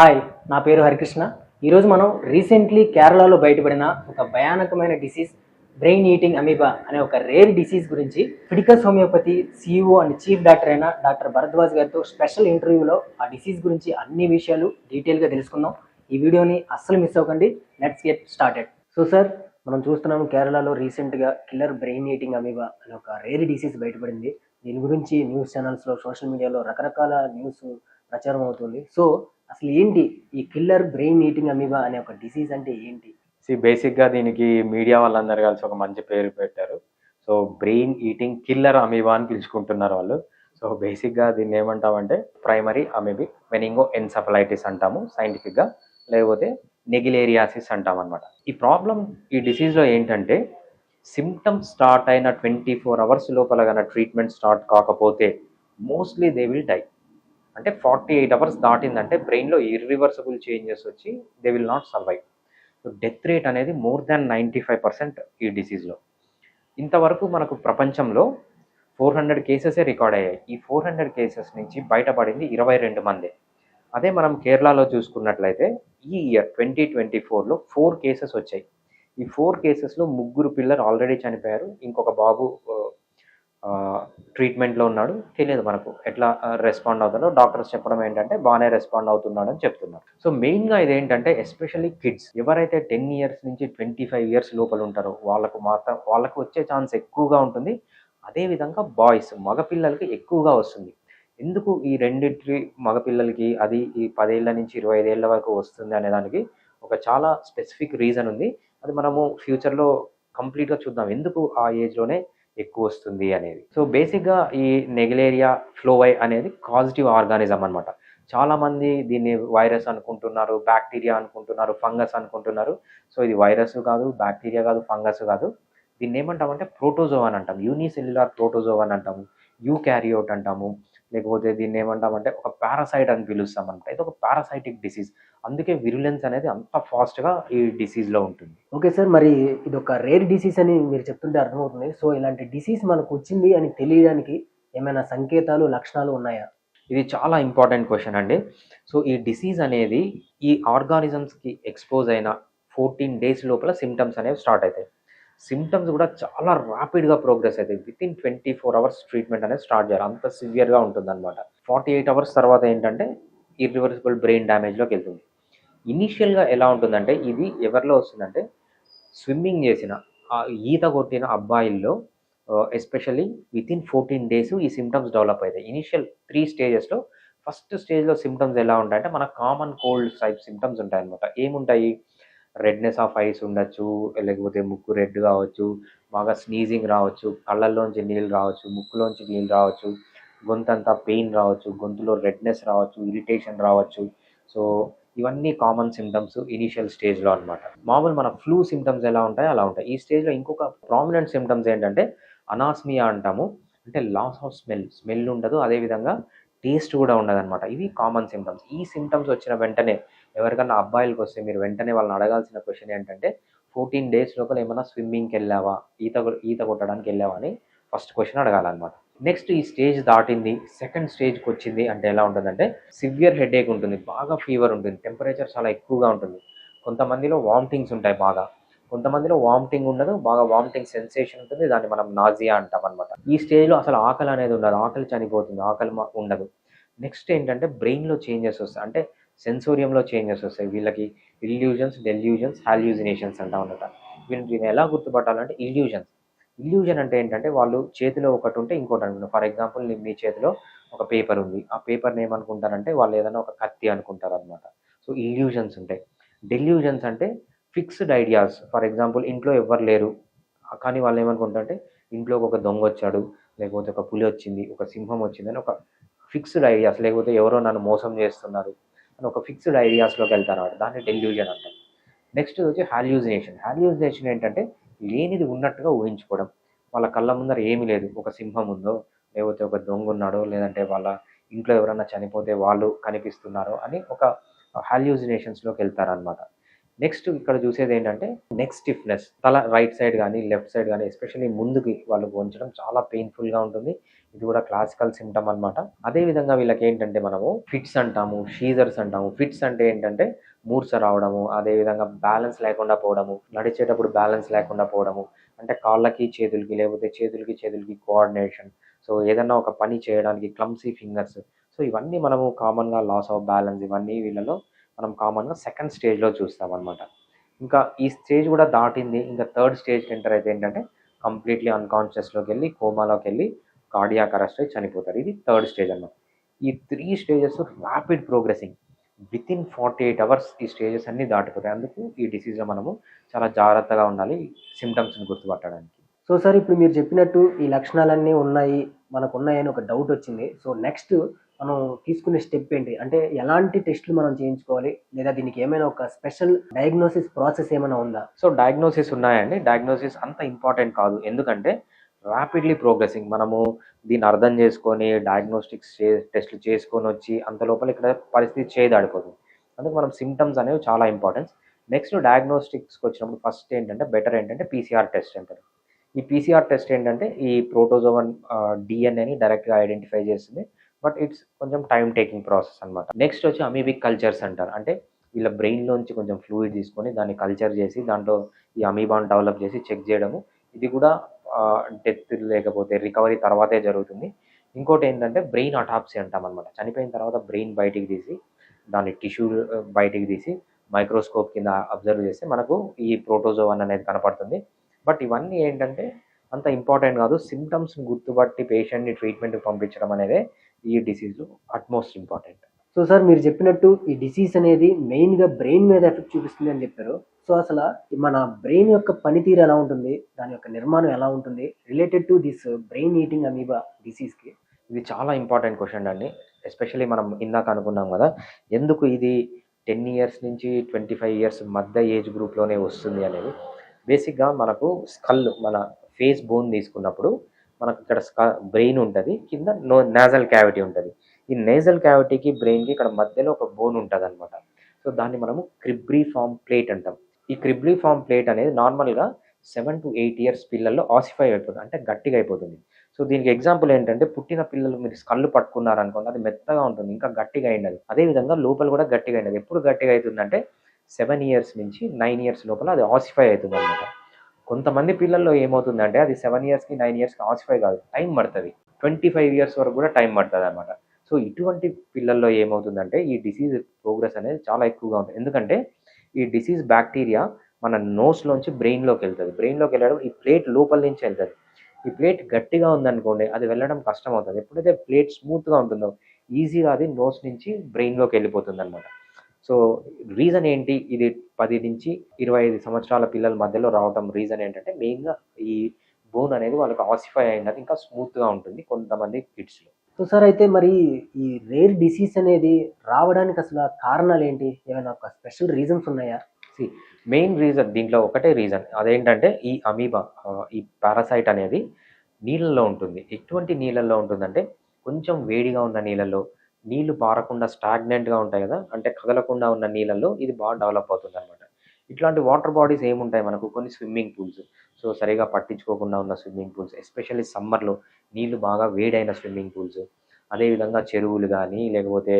Hi నా పేరు హరికృష్ణ. ఈరోజు మనం రీసెంట్లీ కేరళలో బయటపడిన ఒక భయానకమైన డిసీజ్ బ్రెయిన్ ఈటింగ్ అమీబా అనే ఒక రేర్ డిసీజ్ గురించి Fidicus homeopathy CEO and chief doctor అయిన డాక్టర్ భరద్వాజ్ గారితో స్పెషల్ ఇంటర్వ్యూలో ఆ డిసీజ్ గురించి అన్ని విషయాలు డీటెయిల్గా తెలుసుకుందాం. ఈ వీడియోని అస్సలు మిస్ అవ్వకండి. Let's get started. So sir మనం చూస్తున్నాము కేరళలో రీసెంట్గా కిల్లర్ బ్రెయిన్ ఈటింగ్ అమీబా అనే ఒక రేర్ డిసీజ్ బయటపడింది. దీని గురించి న్యూస్ ఛానల్స్లో సోషల్ మీడియాలో రకరకాల న్యూస్ ప్రచారం అవుతుంది. సో అసలు ఏంటి ఈ కిల్లర్ బ్రెయిన్ ఈటింగ్ అమీబా అనే ఒక డిసీజ్ అంటే ఏంటి? సి బేసిక్గా దీనికి మీడియా వాళ్ళందరూ కలిసి ఒక మంచి పేరు పెట్టారు. So brain eating killer amoeba అని పిలుచుకుంటున్నారు వాళ్ళు. సో బేసిక్గా దీన్ని ఏమంటామంటే ప్రైమరీ అమీబిక్ వెనింగో ఎన్సఫలైటిస్ అంటాము సైంటిఫిక్గా లేకపోతే నెగిలేరియాసిస్ అంటాం అనమాట ఈ ప్రాబ్లం ఈ డిసీజ్లో ఏంటంటే సిమ్టమ్స్ స్టార్ట్ అయిన ట్వంటీ ఫోర్ అవర్స్ లోపల కన్నా ట్రీట్మెంట్ స్టార్ట్ కాకపోతే మోస్ట్లీ దే విల్ డై అంటే ఫార్టీ ఎయిట్ అవర్స్ దాటిందంటే బ్రెయిన్లో ఇర్రివర్సబుల్ చేంజెస్ వచ్చి they will not survive so death rate అనేది more than ninety five percent ఈ డిసీజ్లో ఇంతవరకు మనకు ప్రపంచంలో ఫోర్ హండ్రెడ్ కేసెసే రికార్డ్ అయ్యాయి. ఈ ఫోర్ హండ్రెడ్ కేసెస్ నుంచి బయటపడింది ఇరవై రెండు మంది. అదే మనం కేరళలో చూసుకున్నట్లయితే ఈ ఇయర్ ట్వంటీ ట్వంటీ ఫోర్లో ఫోర్ కేసెస్ వచ్చాయి. ఈ ఫోర్ కేసెస్లో ముగ్గురు పిల్లలు ఆల్రెడీ చనిపోయారు. ఇంకొక బాబు ట్రీట్మెంట్లో ఉన్నాడు. తెలియదు మనకు ఎట్లా రెస్పాండ్ అవుతాడో. డాక్టర్స్ చెప్పడం ఏంటంటే బాగానే రెస్పాండ్ అవుతున్నాడు అని చెప్తున్నారు. సో మెయిన్గా ఇదేంటంటే ఎస్పెషల్లీ కిడ్స్ ఎవరైతే టెన్ ఇయర్స్ నుంచి ట్వంటీ ఫైవ్ ఇయర్స్ లోపల ఉంటారో వాళ్ళకు మాత్రం వాళ్ళకు వచ్చే ఛాన్స్ ఎక్కువగా ఉంటుంది. అదేవిధంగా బాయ్స్ మగపిల్లలకి ఎక్కువగా వస్తుంది. ఎందుకు ఈ రెండింటి మగపిల్లలకి అది ఈ పదేళ్ళ నుంచి ఇరవై ఐదేళ్ళ వరకు వస్తుంది అనే దానికి ఒక చాలా స్పెసిఫిక్ రీజన్ ఉంది. అది మనము ఫ్యూచర్లో కంప్లీట్గా చూద్దాం. ఎందుకు ఆ ఏజ్లోనే ఎక్కువ వస్తుంది అనేది. సో బేసిక్గా ఈ నెగిలేరియా ఫ్లోవై అనేది కాజిటివ్ ఆర్గానిజం అనమాట చాలామంది దీన్ని వైరస్ అనుకుంటున్నారు బ్యాక్టీరియా అనుకుంటున్నారు ఫంగస్ అనుకుంటున్నారు. సో ఇది వైరస్ కాదు బ్యాక్టీరియా కాదు ఫంగస్ కాదు. దీన్ని ఏమంటామంటే ప్రోటోజోవన్ అంటాం. యూనిసెల్యులార్ ప్రోటోజోవన్ అంటాము. యూ క్యారియోట్ అంటాము. లేకపోతే దీన్ని ఏమంటామంటే ఒక పారాసైట్ అని పిలుస్తాం అనమాట ఇది ఒక పారాసైటిక్ డిసీజ్. అందుకే విరులెన్స్ అనేది అంత ఫాస్ట్గా ఈ డిసీజ్లో ఉంటుంది. ఓకే సార్ మరి ఇది ఒక రేర్ డిసీజ్ అని మీరు చెప్తుంటే అర్థమవుతుంది. సో ఇలాంటి డిసీజ్ మనకు వచ్చింది అని తెలియడానికి ఏమైనా సంకేతాలు లక్షణాలు ఉన్నాయా? ఇది చాలా ఇంపార్టెంట్ క్వశ్చన్ అండి. సో ఈ డిసీజ్ అనేది ఈ ఆర్గానిజమ్స్కి ఎక్స్పోజ్ అయిన ఫోర్టీన్ డేస్ లోపల సిమ్టమ్స్ అనేవి స్టార్ట్ అవుతాయి. సిమ్టమ్స్ కూడా చాలా ర్యాపిడ్గా ప్రోగ్రెస్ అవుతాయి within twenty four hours treatment అనేది స్టార్ట్ చేయాలి. అంత సివియర్గా ఉంటుంది అనమాట ఫార్టీ ఎయిట్ అవర్స్ తర్వాత ఏంటంటే ఇర్రివర్సిబుల్ బ్రెయిన్ డ్యామేజ్లోకి వెళ్తుంది. ఇనీషియల్గా ఎలా ఉంటుందంటే ఇది ఎవరిలో వస్తుందంటే స్విమ్మింగ్ చేసిన ఈత కొట్టిన అబ్బాయిల్లో especially within fourteen days ఈ సిమ్టమ్స్ డెవలప్ అవుతాయి. ఇనీషియల్ త్రీ స్టేజెస్లో ఫస్ట్ స్టేజ్లో సిమ్టమ్స్ ఎలా ఉంటాయంటే మన కామన్ కోల్డ్ టైప్ సిమ్టమ్స్ ఉంటాయి అనమాట ఏముంటాయి? రెడ్నెస్ ఆఫ్ ఐస్ ఉండొచ్చు లేకపోతే ముక్కు రెడ్ కావచ్చు బాగా స్నీజింగ్ రావచ్చు కళ్ళల్లోంచి నీళ్ళు రావచ్చు ముక్కులోంచి నీళ్ళు రావచ్చు గొంతంతా పెయిన్ రావచ్చు గొంతులో రెడ్నెస్ రావచ్చు ఇరిటేషన్ రావచ్చు. సో ఇవన్నీ కామన్ సిమ్టమ్స్ ఇనీషియల్ స్టేజ్లో అనమాట మామూలు మన ఫ్లూ సిమ్టమ్స్ ఎలా ఉంటాయో అలా ఉంటాయి. ఈ స్టేజ్లో ఇంకొక ప్రామినెంట్ సిమ్టమ్స్ ఏంటంటే అనాస్మియా అంటాము. అంటే లాస్ ఆఫ్ స్మెల్ స్మెల్ ఉండదు. అదేవిధంగా టేస్ట్ కూడా ఉండదు అనమాట ఇవి కామన్ సిమ్టమ్స్ ఈ సిమ్టమ్స్ వచ్చిన వెంటనే ఎవరికన్నా అబ్బాయిలకు వస్తే మీరు వెంటనే వాళ్ళని అడగాల్సిన క్వశ్చన్ ఏంటంటే ఫోర్టీన్ డేస్ లోపల ఏమైనా స్విమ్మింగ్కి వెళ్ళావా? ఈత కొ- ఈత కొట్టడానికి వెళ్ళావా? అని ఫస్ట్ క్వశ్చన్ అడగాలన్నమాట. నెక్స్ట్ ఈ స్టేజ్ దాటింది. సెకండ్ స్టేజ్కి వచ్చింది అంటే ఎలా ఉంటుందంటే సివియర్ హెడేక్ ఉంటుంది బాగా ఫీవర్ ఉంటుంది టెంపరేచర్ చాలా ఎక్కువగా ఉంటుంది. కొంతమందిలో వామిటింగ్స్ ఉంటాయి బాగా. కొంతమందిలో వామిటింగ్ ఉండదు బాగా వామిటింగ్ సెన్సేషన్ ఉంటుంది దాన్ని మనం నాజియా అంటాం అనమాట ఈ స్టేజ్లో అసలు ఆకలి అనేది ఉండదు ఆకలి చనిపోతుంది ఆకలి ఉండదు. నెక్స్ట్ ఏంటంటే బ్రెయిన్లో చేంజెస్ వస్తాయి. అంటే సెన్సోరియంలో చేంజెస్ వస్తాయి. వీళ్ళకి ఇల్యూజన్స్ డెల్యూజన్స్ హాల్యూజినేషన్స్ అంటూ అనమాట వీళ్ళని ఎలా గుర్తుపట్టాలంటే ఇల్యూజన్స్ ఇల్యూజన్ అంటే ఏంటంటే వాళ్ళు చేతిలో ఒకటి ఉంటే ఇంకోటి అనుకుంటారు ఫర్ ఎగ్జాంపుల్ మీ చేతిలో ఒక పేపర్ ఉంది. ఆ పేపర్ని ఏమనుకుంటారంటే వాళ్ళు ఏదైనా ఒక కత్తి అనుకుంటారు అనమాట సో ఇల్యూజన్స్ ఉంటాయి డెల్యూజన్స్ అంటే ఫిక్స్డ్ ఐడియాస్ ఫర్ ఎగ్జాంపుల్ ఇంట్లో ఎవరు లేరు. కానీ వాళ్ళు ఏమనుకుంటారంటే ఇంట్లోకి ఒక దొంగ వచ్చాడు. లేకపోతే ఒక పులి వచ్చింది. ఒక సింహం వచ్చింది అని ఒక ఫిక్స్డ్ ఐడియాస్ లేకపోతే ఎవరో నన్ను మోసం చేస్తున్నారు. అని ఒక ఫిక్స్డ్ ఐడియాస్లోకి వెళ్తారు అన్నమాట. దాన్ని డెల్యూజన్ అంటారు. నెక్స్ట్ వచ్చి హాల్యూజినేషన్ హాల్యూజినేషన్ ఏంటంటే లేనిది ఉన్నట్టుగా ఊహించుకోవడం. వాళ్ళ కళ్ళ ముందర ఏమీ లేదు. ఒక సింహం ఉందో లేకపోతే ఒక దొంగ ఉన్నాడో లేదంటే వాళ్ళ ఇంట్లో ఎవరైనా చనిపోతే వాళ్ళు కనిపిస్తున్నారో అని ఒక హాల్యూజినేషన్స్లోకి వెళ్తారనమాట నెక్స్ట్ ఇక్కడ చూసేది ఏంటంటే నెక్ స్టిఫ్నెస్ తల రైట్ సైడ్ కానీ లెఫ్ట్ సైడ్ కానీ ఎస్పెషల్లీ ముందుకి వాళ్ళు పోంచడం చాలా పెయిన్ఫుల్గా ఉంటుంది. ఇది కూడా క్లాసికల్ సిమ్టమ్ అనమాట అదే విధంగా వీళ్ళకి ఏంటంటే మనము ఫిట్స్ అంటాము షీజర్స్ అంటాము. ఫిట్స్ అంటే ఏంటంటే మూర్చ రావడము అదే విధంగా బ్యాలెన్స్ లేకుండా పోవడము నడిచేటప్పుడు బ్యాలెన్స్ లేకుండా పోవడము. అంటే కాళ్ళకి చేతులకి లేకపోతే చేతులకి చేతులకి కోఆర్డినేషన్ సో ఏదన్నా ఒక పని చేయడానికి క్లమ్సీ ఫింగర్స్ సో ఇవన్నీ మనము కామన్గా లాస్ ఆఫ్ బ్యాలెన్స్ ఇవన్నీ వీళ్ళలో మనం కామన్గా సెకండ్ స్టేజ్లో చూస్తాం అనమాట ఇంకా ఈ స్టేజ్ కూడా దాటింది. ఇంకా థర్డ్ స్టేజ్కి ఎంటర్ అయితే ఏంటంటే కంప్లీట్లీ అన్కాన్షియస్లోకి వెళ్ళి కోమాలోకి వెళ్ళి కార్డియాక్ అరెస్ట్ అయి చనిపోతారు. ఇది థర్డ్ స్టేజ్ అన్నమాట. ఈ three stages rapid progressing within forty eight hours ఈ స్టేజెస్ అన్నీ దాటిపోతాయి. అందుకు ఈ డిసీజ్లో మనము చాలా జాగ్రత్తగా ఉండాలి సిమ్టమ్స్ని గుర్తుపట్టడానికి. సో సార్ ఇప్పుడు మీరు చెప్పినట్టు ఈ లక్షణాలన్నీ ఉన్నాయి మనకు ఉన్నాయని ఒక డౌట్ వచ్చింది. సో నెక్స్ట్ మనం తీసుకునే స్టెప్ ఏంటి? అంటే ఎలాంటి టెస్టులు మనం చేయించుకోవాలి? లేదా దీనికి ఏమైనా ఒక స్పెషల్ డయాగ్నోసిస్ ప్రాసెస్ ఏమైనా ఉందా? సో డయాగ్నోసిస్ ఉన్నాయండి. డయాగ్నోసిస్ అంత ఇంపార్టెంట్ కాదు. ఎందుకంటే ర్యాపిడ్లీ ప్రోగ్రెసింగ్ మనము దీన్ని అర్థం చేసుకొని డయాగ్నోస్టిక్స్ చే టెస్ట్లు చేసుకొని వచ్చి అంత లోపల ఇక్కడ పరిస్థితి చేయదాడిపోతుంది అందుకు మనం సిమ్టమ్స్ అనేవి చాలా ఇంపార్టెన్స్ నెక్స్ట్ డయాగ్నోస్టిక్స్కి వచ్చినప్పుడు ఫస్ట్ ఏంటంటే బెటర్ ఏంటంటే పీసీఆర్ టెస్ట్ అంటారు. ఈ పీసీఆర్ టెస్ట్ ఏంటంటే ఈ ప్రోటోజోవన్ డిఎన్ఏని డైరెక్ట్గా ఐడెంటిఫై చేస్తుంది. బట్ ఇట్స్ కొంచెం టైం టేకింగ్ ప్రాసెస్ అనమాట నెక్స్ట్ వచ్చి అమీబిక్ కల్చర్స్ అంటారు. అంటే వీళ్ళ బ్రెయిన్లోంచి కొంచెం ఫ్లూయిడ్ తీసుకొని దాన్ని కల్చర్ చేసి దాంట్లో ఈ అమీబాన్ డెవలప్ చేసి చెక్ చేయడము. ఇది కూడా డెత్ లేకపోతే రికవరీ తర్వాతే జరుగుతుంది. ఇంకోటి ఏంటంటే బ్రెయిన్ అటాప్సీ అంటాం అనమాట చనిపోయిన తర్వాత బ్రెయిన్ బయటికి తీసి దాని టిష్యూ బయటికి తీసి మైక్రోస్కోప్ కింద అబ్జర్వ్ చేస్తే మనకు ఈ ప్రోటోజోవన్ అనేది కనపడుతుంది. బట్ ఇవన్నీ ఏంటంటే అంత ఇంపార్టెంట్ కాదు. సిమ్టమ్స్ని గుర్తుపట్టి పేషెంట్ని ట్రీట్మెంట్కి పంపించడం అనేది ఈ disease utmost important so sir మీరు చెప్పినట్టు ఈ డిసీజ్ అనేది మెయిన్గా బ్రెయిన్ మీద ఎఫెక్ట్ చూపిస్తుంది అని చెప్పారు. సో అసలు మన బ్రెయిన్ యొక్క పనితీరు ఎలా ఉంటుంది దాని యొక్క నిర్మాణం ఎలా ఉంటుంది related to this brain eating amoeba డిసీజ్కి ఇది చాలా ఇంపార్టెంట్ క్వశ్చన్ అండి. ఎస్పెషల్లీ మనం ఇందాక అనుకున్నాం కదా ఎందుకు ఇది టెన్ ఇయర్స్ నుంచి ట్వంటీ ఫైవ్ ఇయర్స్ మధ్య ఏజ్ గ్రూప్లోనే వస్తుంది అనేది. బేసిక్గా మనకు స్కల్ మన ఫేస్ బోన్ తీసుకున్నప్పుడు మనకు ఇక్కడ స్క బ్రెయిన్ ఉంటుంది కింద నో నేజల్ క్యావిటీ ఉంటుంది. ఈ నేజల్ క్యావిటీకి బ్రెయిన్కి ఇక్కడ మధ్యలో ఒక బోన్ ఉంటుంది అనమాట సో దాన్ని మనము క్రిబ్రీ ఫామ్ ప్లేట్ అంటాం. ఈ క్రిబ్రీ ఫామ్ ప్లేట్ అనేది నార్మల్గా సెవెన్ టు ఎయిట్ ఇయర్స్ పిల్లల్లో ఆసిఫై అయిపోతుంది అంటే గట్టిగా అయిపోతుంది. సో దీనికి ఎగ్జాంపుల్ ఏంటంటే పుట్టిన పిల్లలు మీరు కళ్ళు పట్టుకున్నారనుకోండి అది మెత్తగా ఉంటుంది ఇంకా గట్టిగా అయినది. అదేవిధంగా లోపల కూడా గట్టిగా అయినది. ఎప్పుడు గట్టిగా అవుతుందంటే సెవెన్ ఇయర్స్ నుంచి నైన్ ఇయర్స్ లోపల అది ఆసిఫై అవుతుంది అనమాట కొంతమంది పిల్లల్లో ఏమవుతుందంటే అది సెవెన్ ఇయర్స్కి నైన్ ఇయర్స్కి ఆసిఫై కాదు టైం పడుతుంది. ట్వంటీ ఫైవ్ ఇయర్స్ వరకు కూడా టైం పడుతుంది అనమాట సో ఇటువంటి పిల్లల్లో ఏమవుతుందంటే ఈ డిసీజ్ ప్రోగ్రెస్ అనేది చాలా ఎక్కువగా ఉంటుంది. ఎందుకంటే ఈ డిసీజ్ బ్యాక్టీరియా మన నోస్లోంచి బ్రెయిన్లోకి వెళ్తుంది. బ్రెయిన్లోకి వెళ్ళడం ఈ ప్లేట్ లోపల నుంచి వెళ్తుంది. ఈ ప్లేట్ గట్టిగా ఉందనుకోండి అది వెళ్ళడం కష్టం అవుతుంది ఎప్పుడైతే ప్లేట్ స్మూత్గా ఉంటుందో ఈజీగా అది నోస్ నుంచి బ్రెయిన్లోకి వెళ్ళిపోతుంది అనమాట సో రీజన్ ఏంటి? ఇది పది నుంచి ఇరవై ఐదు సంవత్సరాల పిల్లల మధ్యలో రావడం రీజన్ ఏంటంటే మెయిన్గా ఈ బోన్ అనేది వాళ్ళకి ఆసిఫై అయినది ఇంకా స్మూత్గా ఉంటుంది కొంతమంది కిడ్స్లో. సో సార్ అయితే మరి ఈ రేర్ డిసీజ్ అనేది రావడానికి అసలు ఆ కారణాలు ఏంటి? ఏమైనా ఒక స్పెషల్ రీజన్స్ ఉన్నాయా? మెయిన్ రీజన్ దీంట్లో ఒకటే రీజన్ అదేంటంటే ఈ అమీబా ఈ పారాసైట్ అనేది నీళ్ళల్లో ఉంటుంది. ఎటువంటి నీళ్ళల్లో ఉంటుందంటే కొంచెం వేడిగా ఉన్న నీళ్ళల్లో నీళ్ళు పారకుండా స్టాగ్నెంట్గా ఉంటాయి కదా అంటే కదలకుండా ఉన్న నీళ్ళల్లో ఇది బాగా డెవలప్ అవుతుంది అనమాట ఇట్లాంటి వాటర్ బాడీస్ ఏముంటాయి మనకు? కొన్ని స్విమ్మింగ్ పూల్స్. సో సరిగా పట్టించుకోకుండా ఉన్న స్విమ్మింగ్ పూల్స్ ఎస్పెషల్లీ సమ్మర్లో నీళ్ళు బాగా వేడైన స్విమ్మింగ్ పూల్స్. అదేవిధంగా చెరువులు కానీ లేకపోతే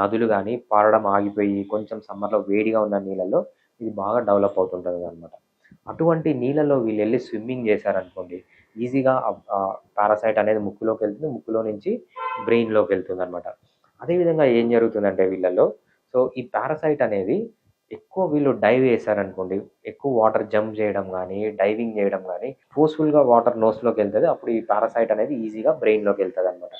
నదులు కానీ పారడం ఆగిపోయి కొంచెం సమ్మర్లో వేడిగా ఉన్న నీళ్ళల్లో ఇది బాగా డెవలప్ అవుతుంటుంది అనమాట అటువంటి నీళ్ళలో వీళ్ళు వెళ్ళి స్విమ్మింగ్ చేశారనుకోండి ఈజీగా పారాసైట్ అనేది ముక్కులోకి వెళ్తుంది ముక్కులో నుంచి బ్రెయిన్లోకి వెళ్తుంది అనమాట అదేవిధంగా ఏం జరుగుతుందంటే వీళ్ళల్లో సో ఈ పారాసైట్ అనేది ఎక్కువ వీళ్ళు డైవ్ చేశారనుకోండి ఎక్కువ వాటర్ జంప్ చేయడం కానీ డైవింగ్ చేయడం కానీ ఫోర్స్ఫుల్గా వాటర్ నోస్లోకి వెళ్తుంది అప్పుడు ఈ పారాసైట్ అనేది ఈజీగా బ్రెయిన్లోకి వెళ్తుంది అనమాట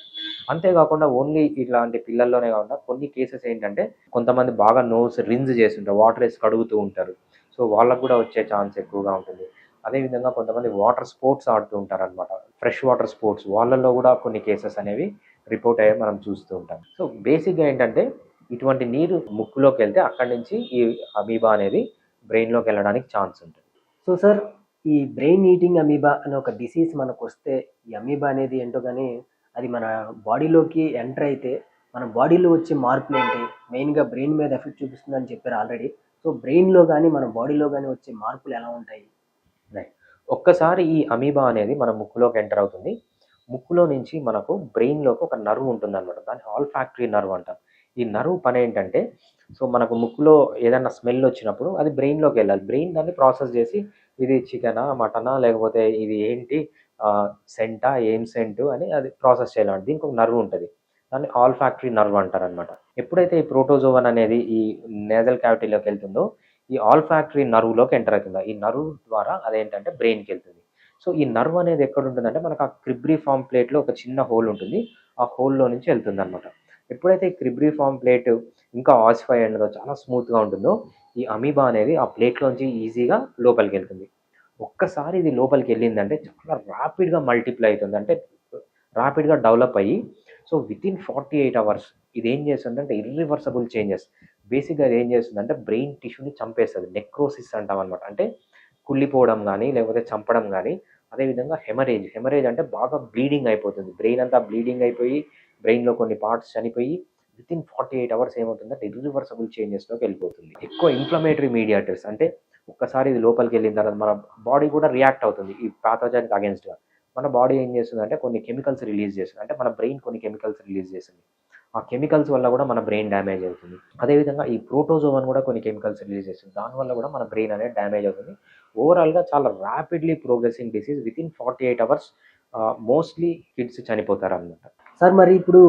అంతేకాకుండా ఓన్లీ ఇట్లాంటి పిల్లల్లోనే కాకుండా కొన్ని కేసెస్ ఏంటంటే కొంతమంది బాగా నోస్ రిన్స్ చేస్తుంటారు వాటర్ వేసి కడుగుతూ ఉంటారు. సో వాళ్ళకు కూడా వచ్చే ఛాన్స్ ఎక్కువగా ఉంటుంది. అదేవిధంగా కొంతమంది వాటర్ స్పోర్ట్స్ ఆడుతూ ఉంటారు అనమాట ఫ్రెష్ వాటర్ స్పోర్ట్స్ వాళ్ళల్లో కూడా కొన్ని కేసెస్ అనేవి రిపోర్ట్ అయ్యే మనం చూస్తూ ఉంటాం. సో బేసిక్గా ఏంటంటే ఇటువంటి నీరు ముక్కులోకి వెళ్తే అక్కడి నుంచి ఈ అమీబా అనేది బ్రెయిన్లోకి వెళ్ళడానికి ఛాన్స్ ఉంటుంది. సో సార్ ఈ బ్రెయిన్ ఈటింగ్ అమీబా అనే ఒక డిసీజ్ మనకు వస్తే ఈ అమీబా అనేది ఏంటో కానీ అది మన బాడీలోకి ఎంటర్ అయితే మన బాడీలో వచ్చే మార్పులు ఏంటి? మెయిన్గా బ్రెయిన్ మీద ఎఫెక్ట్ చూపిస్తుందని చెప్పారు ఆల్రెడీ సో బ్రెయిన్లో కానీ మన బాడీలో కానీ వచ్చే మార్పులు ఎలా ఉంటాయి? ఒక్కసారి ఈ అమీబా అనేది మన ముక్కులోకి ఎంటర్ అవుతుంది. ముక్కులో నుంచి మనకు బ్రెయిన్లోకి ఒక నర్వ్ ఉంటుంది అనమాట దాన్ని ఆల్ ఫ్యాక్టరీ నర్వ్ అంటాం ఈ నరువు పని ఏంటంటే సో మనకు ముక్కులో ఏదైనా స్మెల్ వచ్చినప్పుడు అది బ్రెయిన్లోకి వెళ్ళాలి. బ్రెయిన్ దాన్ని ప్రాసెస్ చేసి ఇది చికెనా మటనా లేకపోతే ఇది ఏంటి సెంటా ఏం సెంటు అని అది ప్రాసెస్ చేయాలంటే దీనికి ఒక నర్వ్ ఉంటుంది. దాన్ని ఆల్ ఫ్యాక్టరీ నర్వ్ అంటారు అనమాట ఎప్పుడైతే ఈ ప్రోటోజోవన్ అనేది ఈ నేజల్ క్యావిటీలోకి వెళ్తుందో ఈ ఆల్ ఫ్యాక్టరీ నర్వ్లోకి ఎంటర్ అవుతుందో? ఈ నర్వ్ ద్వారా అదేంటంటే బ్రెయిన్కి వెళ్తుంది. సో ఈ నర్వ్ అనేది ఎక్కడ ఉంటుందంటే మనకు ఆ క్రిబ్రీ ఫామ్ ప్లేట్లో ఒక చిన్న హోల్ ఉంటుంది. ఆ హోల్లో నుంచి వెళ్తుంది అనమాట ఎప్పుడైతే క్రిబ్రీ ఫామ్ ప్లేట్ ఇంకా ఆసిఫై అయినదో చాలా స్మూత్గా ఉంటుందో ఈ అమీబా అనేది ఆ ప్లేట్లోంచి ఈజీగా లోపలికి వెళ్తుంది. ఒక్కసారి ఇది లోపలికి వెళ్ళిందంటే చాలా ర్యాపిడ్గా మల్టిప్లై అవుతుంది. అంటే ర్యాపిడ్గా డెవలప్ అయ్యి so within forty eight hours ఇది ఏం చేస్తుందంటే ఇర్రివర్సబుల్ చేంజెస్ బేసిక్గా ఇది ఏం చేస్తుందంటే బ్రెయిన్ టిష్యూని చంపేస్తుంది. నెక్రోసిస్ అంటాం అనమాట అంటే కుళ్ళిపోవడం కానీ లేకపోతే చంపడం కానీ అదేవిధంగా హెమరేజ్ హెమరేజ్ అంటే బాగా బ్లీడింగ్ అయిపోతుంది. బ్రెయిన్ అంతా బ్లీడింగ్ అయిపోయి బ్రెయిన్లో కొన్ని పార్ట్స్ చనిపోయి within forty eight hours ఏమవుతుందంటే ఇర్రివర్సబుల్ చేంజెస్లోకి వెళ్ళిపోతుంది. ఎక్కువ ఇన్ఫ్లమేటరీ మీడియాటర్స్ అంటే ఒక్కసారి ఇది లోపలికి వెళ్ళిన తర్వాత మన బాడీ కూడా రియాక్ట్ అవుతుంది ఈ ప్యాథోజన్కి అగేన్స్ట్గా. మన బాడీ ఏం చేస్తుంది అంటే కొన్ని కెమికల్స్ రిలీజ్ చేస్తుంది. అంటే మన బ్రెయిన్ కొన్ని కెమికల్స్ రిలీజ్ చేస్తుంది. ఆ కెమికల్స్ వల్ల కూడా మన బ్రెయిన్ డ్యామేజ్ అవుతుంది. అదేవిధంగా ఈ ప్రోటోజోవన్ కూడా కొన్ని కెమికల్స్ రిలీజ్ చేస్తుంది. దానివల్ల కూడా మన బ్రెయిన్ అనేది డ్యామేజ్ అవుతుంది. ఓవరాల్గా చాలా rapidly progressing disease within forty eight hours mostly kids చనిపోతారు అనమాట సార్ మరి ఇప్పుడు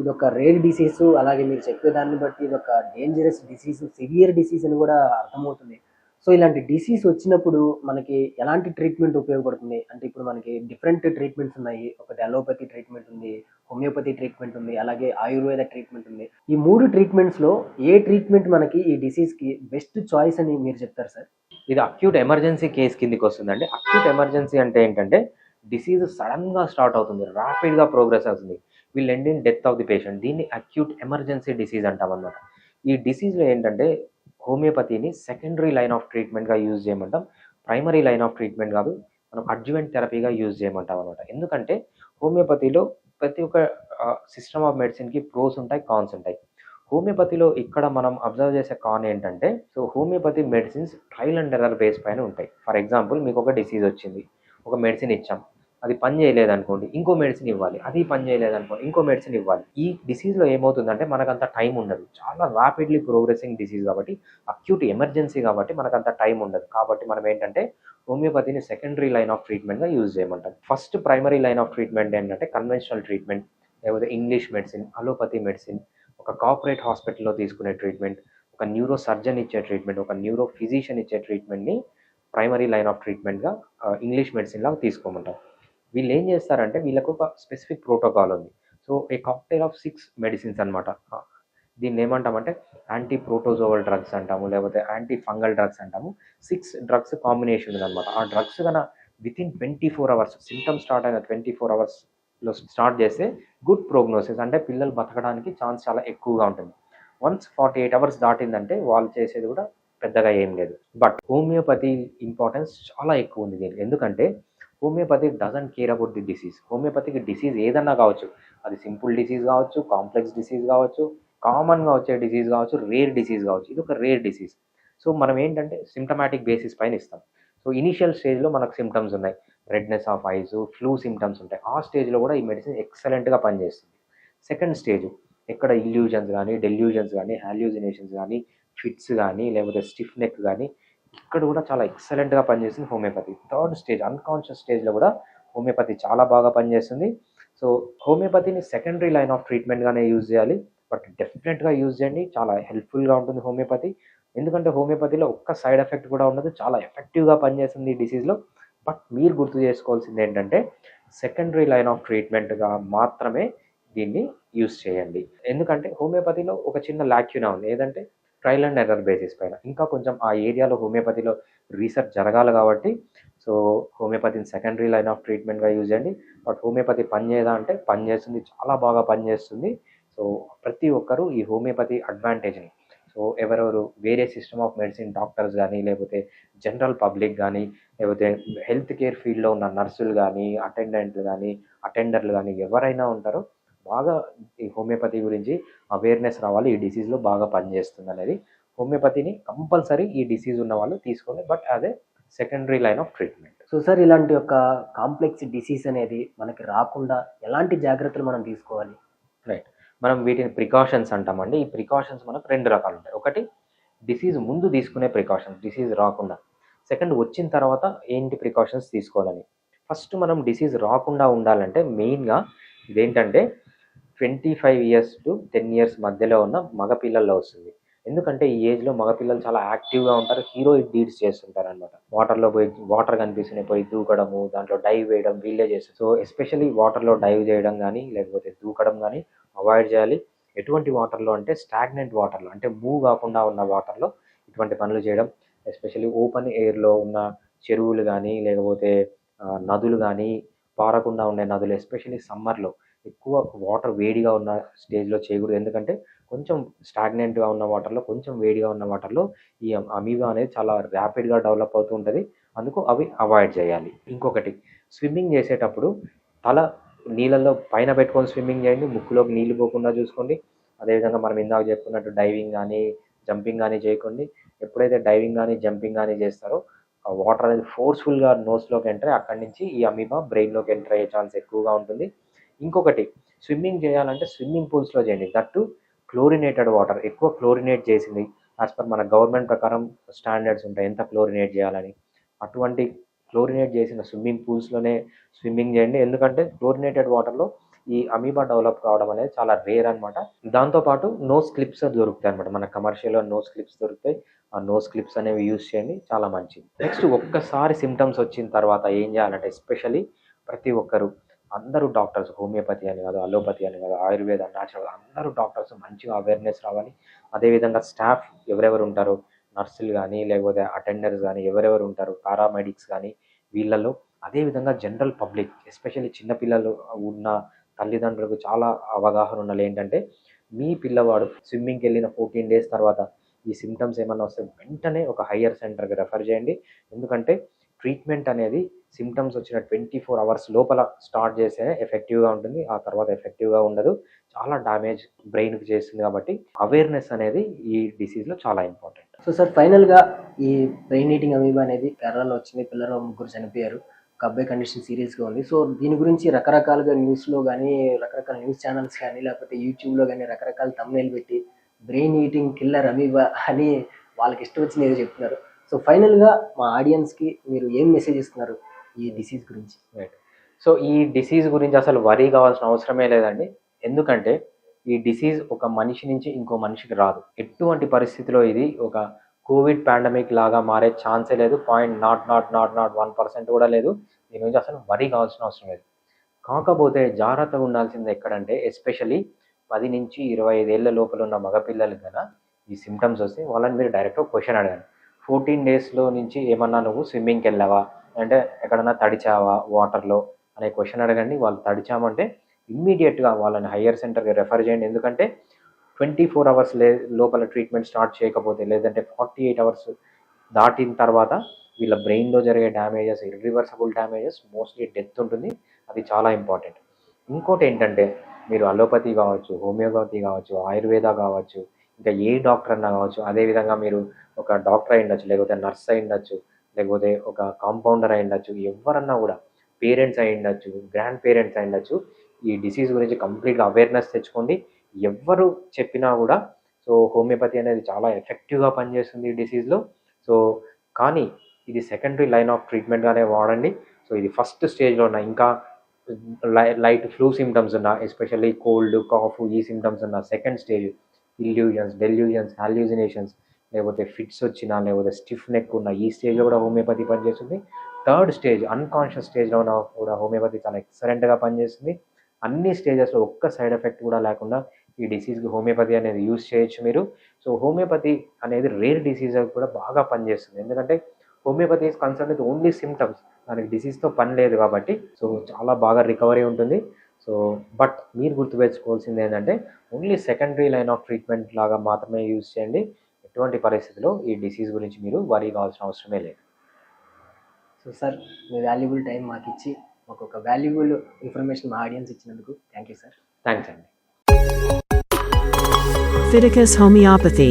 ఇది ఒక రేర్ డిసీజ్ అలాగే మీరు చెప్పే దాన్ని బట్టి ఇది ఒక డేంజరస్ డిసీజ్ సివియర్ డిసీజ్ అని కూడా అర్థమవుతుంది. సో ఇలాంటి డిసీజ్ వచ్చినప్పుడు మనకి ఎలాంటి ట్రీట్మెంట్ ఉపయోగపడుతుంది? అంటే ఇప్పుడు మనకి డిఫరెంట్ ట్రీట్మెంట్స్ ఉన్నాయి. ఒకటి అలోపతి ట్రీట్మెంట్ ఉంది హోమియోపతి ట్రీట్మెంట్ ఉంది అలాగే ఆయుర్వేద ట్రీట్మెంట్ ఉంది. ఈ మూడు ట్రీట్మెంట్స్లో ఏ ట్రీట్మెంట్ మనకి ఈ డిసీజ్కి బెస్ట్ చాయిస్ అని మీరు చెప్తారు సార్? ఇది అక్యూట్ ఎమర్జెన్సీ కేస్ కిందికి వస్తుందండి. అక్యూట్ ఎమర్జెన్సీ అంటే ఏంటంటే డిసీజ్ సడన్గా స్టార్ట్ అవుతుంది ర్యాపిడ్గా ప్రోగ్రెస్ అవుతుంది. Will end in death of the patient దీన్ని అక్యూట్ ఎమర్జెన్సీ డిసీజ్ అంటాం అనమాట ఈ డిసీజ్లో ఏంటంటే హోమియోపతిని సెకండరీ లైన్ ఆఫ్ ట్రీట్మెంట్గా యూజ్ చేయమంటాం. ప్రైమరీ లైన్ ఆఫ్ ట్రీట్మెంట్ కాదు మనం అడ్జువెంట్ థెరపీగా యూజ్ చేయమంటాం అనమాట ఎందుకంటే హోమియోపతిలో ప్రతి ఒక్క సిస్టమ్ ఆఫ్ మెడిసిన్కి ప్రోస్ ఉంటాయి కాన్స్ ఉంటాయి. హోమియోపతిలో ఇక్కడ మనం అబ్జర్వ్ చేసే కాన్ ఏంటంటే so homeopathy medicines trial and error base పైన ఉంటాయి. ఫర్ ఎగ్జాంపుల్ మీకు ఒక డిసీజ్ వచ్చింది. ఒక మెడిసిన్ ఇచ్చాం. అది పని చేయలేదు అనుకోండి ఇంకో మెడిసిన్ ఇవ్వాలి. అది పని చేయలేదు అనుకోండి ఇంకో మెడిసిన్ ఇవ్వాలి. ఈ డిసీజ్లో ఏమవుతుందంటే మనకంత టైం ఉండదు. చాలా ర్యాపిడ్లీ ప్రోగ్రెసింగ్ డిసీజ్ కాబట్టి అక్యూట్ ఎమర్జెన్సీ కాబట్టి మనకంత టైం ఉండదు. కాబట్టి మనం ఏంటంటే హోమియోపతిని సెకండరీ లైన్ ఆఫ్ ట్రీట్మెంట్గా యూజ్ చేయమంటారు first primary line of treatment ఏంటంటే కన్వెన్షనల్ ట్రీట్మెంట్ లేకపోతే ఇంగ్లీష్ మెడిసిన్ అలోపతి మెడిసిన్ ఒక కార్పొరేట్ హాస్పిటల్లో తీసుకునే ట్రీట్మెంట్ ఒక న్యూరో సర్జన్ ఇచ్చే ట్రీట్మెంట్ ఒక న్యూరో ఫిజిషియన్ ఇచ్చే ట్రీట్మెంట్ని ప్రైమరీ లైన్ ఆఫ్ ట్రీట్మెంట్గా ఇంగ్లీష్ మెడిసిన్ లాగా తీసుకోమంటారు వీళ్ళు ఏం చేస్తారంటే వీళ్ళకు ఒక స్పెసిఫిక్ ప్రోటోకాల్ ఉంది. So a cocktail of six medicines అనమాట దీన్ని ఏమంటామంటే యాంటీ ప్రోటోజోవల్ డ్రగ్స్ అంటాము లేకపోతే యాంటీ ఫంగల్ డ్రగ్స్ అంటాము. సిక్స్ డ్రగ్స్ కాంబినేషన్ ఉందన్నమాట ఆ డ్రగ్స్ కన్నా within twenty four hours symptoms start అయిన ట్వంటీ ఫోర్ అవర్స్లో స్టార్ట్ చేస్తే గుడ్ ప్రోగ్నోసిస్ అంటే పిల్లలు బతకడానికి ఛాన్స్ చాలా ఎక్కువగా ఉంటుంది. వన్స్ ఫార్టీ ఎయిట్ అవర్స్ దాటిందంటే వాళ్ళు చేసేది కూడా పెద్దగా ఏం లేదు. బట్ హోమియోపతి ఇంపార్టెన్స్ చాలా ఎక్కువ ఉంది దీనికి. ఎందుకంటే homeopathy doesn't care about the disease హోమియోపతికి disease ఏదన్నా కావచ్చు. అది సింపుల్ డిసీజ్ కావచ్చు కాంప్లెక్స్ డిసీజ్ కావచ్చు కామన్గా వచ్చే డిసీజ్ కావచ్చు రేర్ డిసీజ్ కావచ్చు. ఇది ఒక రేర్ డిసీజ్ సో మనం ఏంటంటే సిమ్టమాటిక్ బేసిస్ పైన ఇస్తాం. సో ఇనిషియల్ స్టేజ్లో మనకు సిమ్టమ్స్ ఉన్నాయి. Redness of eyes flu symptoms ఉంటాయి. ఆ స్టేజ్లో కూడా ఈ మెడిసిన్ ఎక్సలెంట్గా పనిచేస్తుంది. సెకండ్ స్టేజ్ ఎక్కడ ఇల్యూజన్స్ కానీ డెల్యూజన్స్ కానీ హాల్యూజినేషన్స్ కానీ ఫిట్స్ కానీ లేకపోతే స్టిఫ్ నెక్ కానీ ఇక్కడ కూడా చాలా ఎక్సలెంట్గా పనిచేస్తుంది హోమియోపతి. థర్డ్ స్టేజ్ అన్కాన్షియస్ స్టేజ్లో కూడా హోమియోపతి చాలా బాగా పనిచేస్తుంది సో హోమియోపతిని సెకండరీ లైన్ ఆఫ్ ట్రీట్మెంట్గానే యూజ్ చేయాలి. బట్ డెఫినెట్గా యూజ్ చేయండి. చాలా హెల్ప్ఫుల్గా ఉంటుంది హోమియోపతి. ఎందుకంటే హోమియోపతిలో ఒక్క సైడ్ ఎఫెక్ట్ కూడా ఉండదు. చాలా ఎఫెక్టివ్గా పనిచేస్తుంది ఈ డిసీజ్లో బట్ మీరు గుర్తు చేసుకోవాల్సింది ఏంటంటే సెకండరీ లైన్ ఆఫ్ ట్రీట్మెంట్గా మాత్రమే దీన్ని యూస్ చేయండి. ఎందుకంటే హోమియోపతిలో ఒక చిన్న లాక్యునా ఉంది. ఏదంటే ట్రయల్ అండ్ ఎర్రర్ బేసిస్ పైన. ఇంకా కొంచెం ఆ ఏరియాలో హోమియోపతిలో రీసెర్చ్ జరగాలి కాబట్టి సో హోమియోపతిని సెకండరీ లైన్ ఆఫ్ ట్రీట్మెంట్గా యూజ్ చేయండి. బట్ హోమియోపతి పని చేయదా అంటే పనిచేస్తుంది చాలా బాగా పనిచేస్తుంది సో ప్రతి ఒక్కరూ ఈ హోమియోపతి అడ్వాంటేజ్ని సో ఎవరెవరు వేరే సిస్టమ్ ఆఫ్ మెడిసిన్ డాక్టర్స్ కానీ లేకపోతే జనరల్ పబ్లిక్ కానీ లేకపోతే హెల్త్ కేర్ ఫీల్డ్లో ఉన్న నర్సులు కానీ అటెండెంట్లు కానీ అటెండర్లు కానీ ఎవరైనా ఉంటారో బాగా ఈ హోమియోపతి గురించి అవేర్నెస్ రావాలి. ఈ డిసీజ్లో బాగా పనిచేస్తుంది అనేది. హోమియోపతిని కంపల్సరీ ఈ డిసీజ్ ఉన్న వాళ్ళు తీసుకోండి. But a secondary line of treatment so sir ఇలాంటి ఒక కాంప్లెక్స్ డిసీజ్ అనేది మనకి రాకుండా ఎలాంటి జాగ్రత్తలు మనం తీసుకోవాలి? రైట్ మనం వీటిని ప్రికాషన్స్ అంటామండి. ఈ ప్రికాషన్స్ మనకు రెండు రకాలు ఉంటాయి. ఒకటి డిసీజ్ ముందు తీసుకునే ప్రికాషన్స్ డిసీజ్ రాకుండా. సెకండ్ వచ్చిన తర్వాత ఏంటి ప్రికాషన్స్ తీసుకోవాలని? ఫస్ట్ మనం డిసీజ్ రాకుండా ఉండాలంటే మెయిన్గా ఇదేంటంటే twenty five years to ten years మధ్యలో ఉన్న మగపిల్లల్లో వస్తుంది. ఎందుకంటే ఈ ఏజ్లో మగపిల్లలు చాలా యాక్టివ్గా ఉంటారు హీరో డీడ్స్ చేస్తుంటారు అనమాట వాటర్లో పోయి వాటర్ కనిపిస్తున్నాయి పోయి దూకడము దాంట్లో డైవ్ వేయడం వీళ్ళే చేస్తారు. సో ఎస్పెషల్లీ వాటర్లో డైవ్ చేయడం కానీ లేకపోతే దూకడం కానీ అవాయిడ్ చేయాలి. ఎటువంటి వాటర్లో అంటే స్టాగ్నెంట్ వాటర్లో అంటే మూవ్ కాకుండా ఉన్న వాటర్లో ఇటువంటి పనులు చేయడం. ఎస్పెషల్లీ ఓపెన్ ఎయిర్లో ఉన్న చెరువులు కానీ లేకపోతే నదులు కానీ పారకుండా ఉండే నదులు ఎస్పెషల్లీ సమ్మర్లో ఎక్కువ వాటర్ వేడిగా ఉన్న స్టేజ్లో చేయకూడదు. ఎందుకంటే కొంచెం స్టాగ్నెంట్గా ఉన్న వాటర్లో కొంచెం వేడిగా ఉన్న వాటర్లో ఈ అమీబా అనేది చాలా ర్యాపిడ్గా డెవలప్ అవుతూ ఉంటుంది. అందుకు అవి అవాయిడ్ చేయాలి. ఇంకొకటి స్విమ్మింగ్ చేసేటప్పుడు తల నీళ్ళల్లో పైన పెట్టుకొని స్విమ్మింగ్ చేయండి. ముక్కులోకి నీళ్ళు పోకుండా చూసుకోండి. అదేవిధంగా మనం ఇందాక చెప్పుకున్నట్టు డైవింగ్ కానీ జంపింగ్ కానీ చేయకండి. ఎప్పుడైతే డైవింగ్ కానీ జంపింగ్ కానీ చేస్తారో ఆ వాటర్ అనేది ఫోర్స్ఫుల్గా నోస్లోకి ఎంటర్ అయ్యి అక్కడి నుంచి ఈ అమీబా బ్రెయిన్లోకి ఎంటర్ అయ్యే ఛాన్స్ ఎక్కువగా ఉంటుంది. ఇంకొకటి స్విమ్మింగ్ చేయాలంటే స్విమ్మింగ్ పూల్స్లో చేయండి. That chlorinated water. ఎక్కువ క్లోరినేట్ చేసింది యాజ్ పర్ మన గవర్నమెంట్ ప్రకారం స్టాండర్డ్స్ ఉంటాయి. ఎంత క్లోరినేట్ చేయాలని. అటువంటి క్లోరినేట్ చేసిన స్విమ్మింగ్ పూల్స్లోనే స్విమ్మింగ్ చేయండి. ఎందుకంటే క్లోరినేటెడ్ వాటర్లో ఈ అమీబా డెవలప్ కావడం అనేది చాలా రేర్ అనమాట దాంతోపాటు నోస్ క్లిప్స్ దొరుకుతాయి అనమాట మన కమర్షియల్లో నోస్ క్లిప్స్ దొరుకుతాయి. ఆ నోస్ క్లిప్స్ అనేవి యూస్ చేయండి. చాలా మంచిది. నెక్స్ట్ ఒక్కసారి సిమ్టమ్స్ వచ్చిన తర్వాత ఏం చేయాలంటే ఎస్పెషల్లీ ప్రతి ఒక్కరు అందరూ డాక్టర్స్ హోమియోపతి అని కాదు అలోపతి అని కాదు ఆయుర్వేద న్యాచురల్ అందరూ డాక్టర్స్ మంచిగా అవేర్నెస్ రావాలి. అదేవిధంగా స్టాఫ్ ఎవరెవరు ఉంటారో నర్సులు కానీ లేకపోతే అటెండర్స్ కానీ ఎవరెవరు ఉంటారు పారామెడిక్స్ కానీ వీళ్ళలో అదేవిధంగా జనరల్ పబ్లిక్ ఎస్పెషల్లీ చిన్నపిల్లలు ఉన్న తల్లిదండ్రులకు చాలా అవగాహన ఉండాలి. ఏంటంటే మీ పిల్లవాడు స్విమ్మింగ్కి వెళ్ళిన ఫోర్టీన్ డేస్ తర్వాత ఈ సిమ్టమ్స్ ఏమైనా వస్తే వెంటనే ఒక హయ్యర్ సెంటర్కి రెఫర్ చేయండి. ఎందుకంటే ట్రీట్మెంట్ అనేది సిమ్టమ్స్ వచ్చిన ట్వంటీ ఫోర్ అవర్స్ లోపల స్టార్ట్ చేస్తే ఎఫెక్టివ్గా ఉంటుంది. ఆ తర్వాత ఎఫెక్టివ్గా ఉండదు. చాలా డ్యామేజ్ బ్రెయిన్కి చేస్తుంది కాబట్టి అవేర్నెస్ అనేది ఈ డిసీజ్లో చాలా ఇంపార్టెంట్. సో సార్ ఫైనల్గా ఈ బ్రెయిన్ ఈటింగ్ అమీబా అనేది కేరళలో వచ్చింది. పిల్లలు ముగ్గురు చనిపోయారు. ఒక అబ్బాయి కండిషన్ సీరియస్గా ఉంది. సో దీని గురించి రకరకాలుగా న్యూస్లో కానీ రకరకాల న్యూస్ ఛానల్స్ కానీ లేకపోతే యూట్యూబ్లో కానీ రకరకాల తమ్నేలు పెట్టి బ్రెయిన్ ఈటింగ్ కిల్లర్ అమీబా అని వాళ్ళకి ఇష్టం వచ్చింది ఏదో చెప్తున్నారు. సో ఫైనల్గా మా ఆడియన్స్కి మీరు ఏం మెసేజ్ ఇస్తున్నారు? ఈ డిసీజ్ గురించి రైట్ సో ఈ డిసీజ్ గురించి అసలు వరీ కావాల్సిన అవసరమే లేదండి. ఎందుకంటే ఈ డిసీజ్ ఒక మనిషి నుంచి ఇంకో మనిషికి రాదు. ఎటువంటి పరిస్థితిలో ఇది ఒక కోవిడ్ పాండమిక్ లాగా మారే ఛాన్సే లేదు. Point not not not not one percent కూడా లేదు. దీని గురించి అసలు వరీ కావాల్సిన అవసరం లేదు. కాకపోతే జాగ్రత్తగా ఉండాల్సింది ఎక్కడంటే ఎస్పెషలీ పది నుంచి ఇరవై ఐదేళ్ళ లోపల ఉన్న మగపిల్లలు కన్నా ఈ సిమ్టమ్స్ వస్తే వాళ్ళని మీరు డైరెక్ట్గా క్వశ్చన్ అడగాలి. ఫోర్టీన్ డేస్లో నుంచి ఏమన్నా నువ్వు స్విమ్మింగ్కి వెళ్ళావా? అంటే ఎక్కడన్నా తడిచావా వాటర్లో అనే క్వశ్చన్ అడగండి. వాళ్ళు తడిచామంటే ఇమ్మీడియట్గా వాళ్ళని హయ్యర్ సెంటర్కి రెఫర్ చేయండి. ఎందుకంటే ట్వంటీ ఫోర్ అవర్స్ లే లోపల ట్రీట్మెంట్ స్టార్ట్ చేయకపోతే లేదంటే ఫార్టీ ఎయిట్ అవర్స్ దాటిన తర్వాత వీళ్ళ బ్రెయిన్లో జరిగే damages irreversible damages mostly death ఉంటుంది. అది చాలా ఇంపార్టెంట్ ఇంకోటి ఏంటంటే మీరు అలోపతి కావచ్చు హోమియోపతి కావచ్చు ఆయుర్వేద కావచ్చు ఇంకా ఏ డాక్టర్ అన్నా కావచ్చు అదేవిధంగా మీరు ఒక డాక్టర్ అయి ఉండొచ్చు లేకపోతే నర్స్ అయి ఉండొచ్చు లేకపోతే ఒక కాంపౌండర్ అయి ఉండొచ్చు ఎవరన్నా కూడా పేరెంట్స్ అయి ఉండొచ్చు గ్రాండ్ పేరెంట్స్ అయి ఉండొచ్చు ఈ డిసీజ్ గురించి కంప్లీట్గా అవేర్నెస్ తెచ్చుకోండి. ఎవరు చెప్పినా కూడా సో హోమియోపతి అనేది చాలా ఎఫెక్టివ్గా పనిచేస్తుంది ఈ డిసీజ్లో సో కానీ ఇది సెకండరీ లైన్ ఆఫ్ ట్రీట్మెంట్గానే వాడండి. సో ఇది ఫస్ట్ స్టేజ్లో ఉన్న ఇంకా లై లైట్ ఫ్లూ సిమ్టమ్స్ ఉన్న ఎస్పెషల్లీ కోల్డ్ కాఫ్ ఈ సిమ్టమ్స్ ఉన్న second stage illusions delusions hallucinations లేకపోతే ఫిట్స్ వచ్చినా లేకపోతే స్టిఫ్ నెక్ ఉన్న ఈ స్టేజ్లో కూడా హోమియోపతి పనిచేస్తుంది. థర్డ్ స్టేజ్ అన్కాన్షియస్ స్టేజ్లో ఉన్న కూడా హోమియోపతి చాలా ఎక్సలెంట్గా పనిచేస్తుంది. అన్ని స్టేజెస్లో ఒక్క సైడ్ ఎఫెక్ట్ కూడా లేకుండా ఈ డిసీజ్కి హోమియోపతి అనేది యూస్ చేయొచ్చు మీరు. సో హోమియోపతి అనేది రేర్ డిసీజ్ కూడా బాగా పనిచేస్తుంది. ఎందుకంటే homeopathy is concern with only symptoms దానికి డిసీజ్తో పని లేదు కాబట్టి సో చాలా బాగా రికవరీ ఉంటుంది. సో బట్ మీరు గుర్తుపెట్టుకోవాల్సింది ఏంటంటే only secondary line of treatment లాగా మాత్రమే యూజ్ చేయండి. ఎటువంటి పరిస్థితిలో ఈ డిసీజ్ గురించి మీరు వరీ కావాల్సిన అవసరమే లేదు సో సార్ మీ వాల్యుబుల్ టైం మాకు ఇచ్చి మాకు ఒక వాల్యుబుల్ ఇన్ఫర్మేషన్ మా ఆడియన్స్ ఇచ్చినందుకు థ్యాంక్ యూ సార్ థ్యాంక్స్ అండి Fiticus homeopathy.